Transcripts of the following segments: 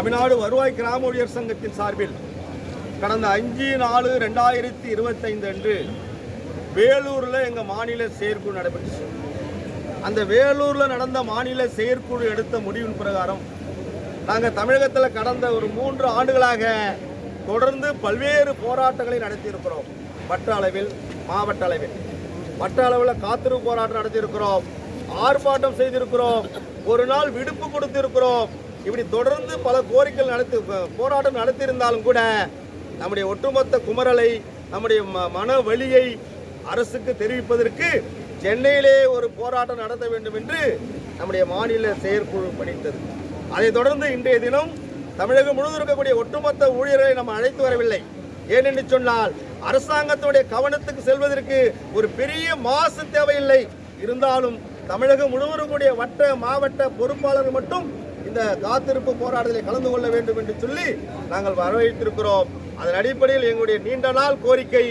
தமிழ்நாடு வருவாய் கிராம ஊழியர் சங்கத்தின் சார்பில் கடந்த அஞ்சு நாலு ரெண்டாயிரத்தி இருபத்தைந்து அன்று வேலூரில் எங்கள் மாநில செயற்குழு நடைபெற்றுச்சு அந்த வேலூரில் நடந்த மாநில செயற்குழு எடுத்த முடிவின் பிரகாரம் நாங்கள் தமிழகத்தில் கடந்த ஒரு மூன்று ஆண்டுகளாக தொடர்ந்து பல்வேறு போராட்டங்களை நடத்தியிருக்கிறோம். வட்ட அளவில் மாவட்ட அளவில். வட்ட அளவில் காத்திருப்பு போராட்டம் நடத்தியிருக்கிறோம். ஆர்ப்பாட்டம் செய்திருக்கிறோம். ஒரு நாள் விடுப்பு கொடுத்திருக்கிறோம். இப்படி தொடர்ந்து பல கோரிக்கைகள் நடத்தி போராட்டம் நடத்தியிருந்தாலும் கூட நம்முடைய ஒட்டுமொத்த குமரலை நம்முடைய ம- மன வழியை அரசுக்கு தெரிவிப்பதற்கு சென்னையிலே ஒரு போராட்டம் நடத்த வேண்டும் என்று நம்முடைய மாநில செயற்குழு பணித்தது. அதைத் தொடர்ந்து இன்றைய தினம் தமிழகம் முழுவதும் இருக்கக்கூடிய ஒட்டுமொத்த ஊழியர்களை நம்ம அழைத்து வரவில்லை. ஏனென்று சொன்னால் அரசாங்கத்துடைய கவனத்துக்கு செல்வதற்கு ஒரு பெரிய மாசு தேவையில்லை. இருந்தாலும் தமிழகம் முழுவதும் கூடிய வட்ட மாவட்ட பொறுப்பாளர்கள் மட்டும் இந்த காத்திருப்பு போராட்டத்தில் கலந்து கொள்ள வேண்டும் என்று சொல்லி நாங்கள் வரவேற்றிருக்கிறோம். அதன் அடிப்படையில் எங்களுடைய நீண்ட நாள் கோரிக்கை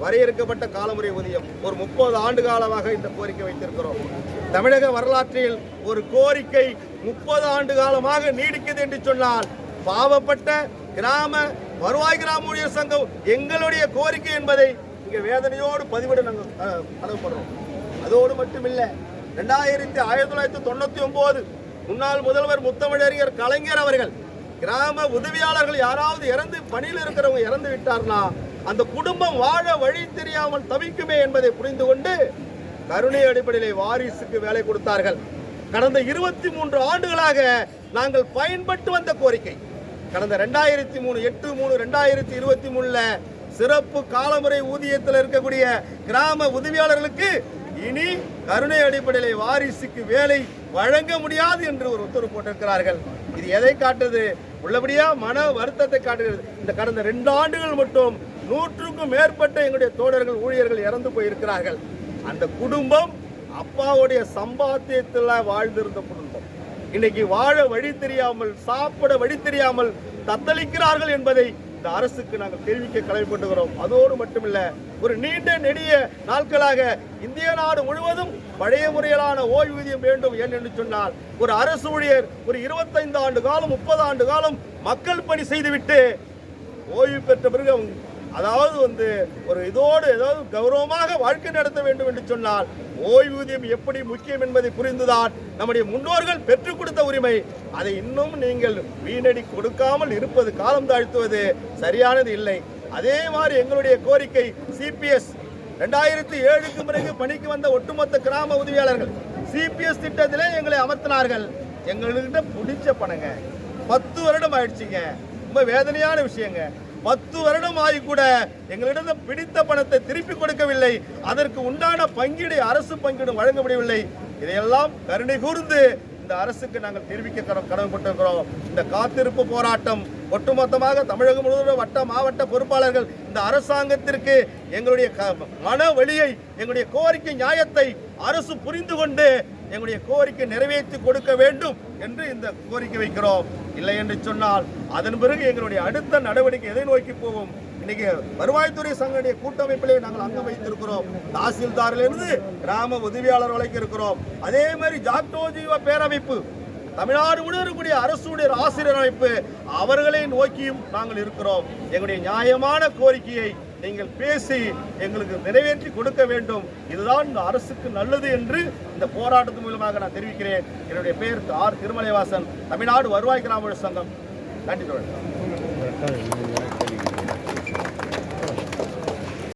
வரையறுக்கப்பட்ட காலமுறை ஊதியம். ஒரு முப்பது ஆண்டு காலமாக இந்த கோரிக்கை வைத்திருக்கிறோம். தமிழக வரலாற்றில் ஒரு கோரிக்கை முப்பது ஆண்டு காலமாக நீடிக்குது என்று சொன்னால் பாவப்பட்ட கிராம வருவாய் கிராம ஊழியர் சங்கம் எங்களுடைய கோரிக்கை என்பதை இங்கே வேதனையோடு பதிவிட நாங்கள் அஹ், அதோடு மட்டுமில்லை ரெண்டாயிரத்தி ஆயிரத்தி தொள்ளாயிரத்தி தொண்ணூற்றி ஒம்பது முன்னாள் முதல்வர் முத்தமிழறிஞர் கலைஞர் அவர்கள் கிராம உதவியாளர்கள் யாராவது இறந்து பணியில் இருக்கிறவங்க இறந்து விட்டார்னா அந்த குடும்பம் வாழ வழி தெரியாமல் தவிக்குமே என்பதை புரிந்து கொண்டு கருணை அடிப்படையிலே வாரிசுக்கு வேலை கொடுத்தார்கள். கடந்த இருபத்தி மூன்று ஆண்டுகளாக நாங்கள் பயன்பட்டு வந்த கோரிக்கை. கடந்த ரெண்டாயிரத்தி மூணு எட்டு மூணு ரெண்டாயிரத்தி இருபத்தி மூணுல சிறப்பு காலமுறை ஊதியத்தில் இருக்கக்கூடிய கிராம உதவியாளர்களுக்கு இனி கருணை அடிப்படையில் வாரிசுக்கு வேலை வழங்க முடியாது என்று ஒரு உத்தரவு போட்டிருக்கிறார்கள். இது எதை காட்டுது? உள்ளபடியா மன வருத்தத்தை காட்டுகிறது. இந்த கடந்த ரெண்டு ஆண்டுகள் மட்டும் நூற்றுக்கும் மேற்பட்ட எங்களுடைய தோழர்கள் ஊழியர்கள் இறந்து போயிருக்கிறார்கள். அந்த குடும்பம் அப்பாவுடைய சம்பாத்தியத்தில் வாழ்ந்திருந்த குடும்பம். இன்னைக்கு வாழ வழி தெரியாமல் சாப்பிட வழி தெரியாமல் தத்தளிக்கிறார்கள் என்பதை இந்த அரசுக்கு நாங்கள் தெரிவிக்க கடமைப்பட்டுகிறோம் அதோடு மட்டுமில்ல ஒரு நீண்ட நெடிய நாட்களாக இந்திய நாடு முழுவதும் பழைய முறையிலான ஓய்வூதியம் வேண்டும் ஏன் என்று சொன்னால் ஒரு அரசு ஊழியர் ஒரு இருபத்தைந்து ஆண்டு காலம் முப்பது ஆண்டு காலம் மக்கள் பணி செய்துவிட்டு ஓய்வு பெற்ற பிறகு அவங்க அதாவது வந்து ஒரு இதோடு ஏதாவது கௌரவமாக வாழ்க்கை நடத்த வேண்டும் என்று சொன்னால் ஓய்வூதியம் எப்படி முக்கியம் என்பதை புரிந்துதான் நம்முடைய முன்னோர்கள் பெற்றுக் கொடுத்த உரிமை. அதை இன்னும் நீங்கள் வீணடி கொடுக்காமல் இருப்பது காலம் தாழ்த்துவது சரியானது இல்லை. அதே மாதிரி எங்களுடைய கோரிக்கை சிபிஎஸ் ரெண்டாயிரத்தி ஏழுக்கு பிறகு பணிக்கு வந்த ஒட்டுமொத்த கிராம உதவியாளர்கள் சிபிஎஸ் திட்டத்திலே எங்களை அமர்த்தினார்கள். எங்கள்கிட்ட பிடிச்ச பணங்க. பத்து வருடம் ஆயிடுச்சுங்க. ரொம்ப வேதனையான விஷயங்க. பத்து வருடம் ஆகி கூட எங்களிடம் பிடித்த பணத்தை திருப்பி கொடுக்கவில்லை. அதற்கு உண்டான பங்கீடு அரசு பங்கீடு வழங்க முடியவில்லை இதையெல்லாம் கருணை கூர்ந்து இந்த அரசுக்கு நாங்கள் தெரிவிக்க கடமைப்பட்டிருக்கிறோம். இந்த காத்திருப்பு போராட்டம் ஒட்டுமொத்தமாக தமிழகம் முழுவதும் வட்ட மாவட்ட பொறுப்பாளர்கள் இந்த அரசாங்கத்திற்கு எங்களுடைய க- மன வழியை எங்களுடைய கோரிக்கை நியாயத்தை அரசு புரிந்து கொண்டு எங்களுடைய கோரிக்கை நிறைவேற்றி கொடுக்க வேண்டும் என்று இந்த கோரிக்கை வைக்கிறோம். இல்லை என்று சொன்னால் அதன் பிறகு எங்களுடைய அடுத்த நடவடிக்கை எதை நோக்கி போகும்? இன்னைக்கு வருவாய்த்துறை சங்கடைய கூட்டமைப்பிலே நாங்கள் அங்கம் வைத்திருக்கிறோம். தாசில்தாரிலிருந்து கிராம உதவியாளர் வரைக்கும் இருக்கிறோம். அதே மாதிரி ஜாக்டோஜீவ பேரமைப்பு தமிழ்நாடு முழுவதும் இருக்கக்கூடிய அரசுடைய ஆசிரியர் அமைப்பு அவர்களை நோக்கியும் நாங்கள் இருக்கிறோம். எங்களுடைய நியாயமான கோரிக்கையை நீங்கள் பேசி எங்களுக்கு நிறைவேற்றி கொடுக்க வேண்டும். இதுதான் இந்த அரசுக்கு நல்லது என்று இந்த போராட்டத்தின் மூலமாக நான் தெரிவிக்கிறேன். என்னுடைய பெயர் ஆர் திருமலைவாசன். தமிழ்நாடு வருவாய் கிராம சங்கம். நன்றி தொடர்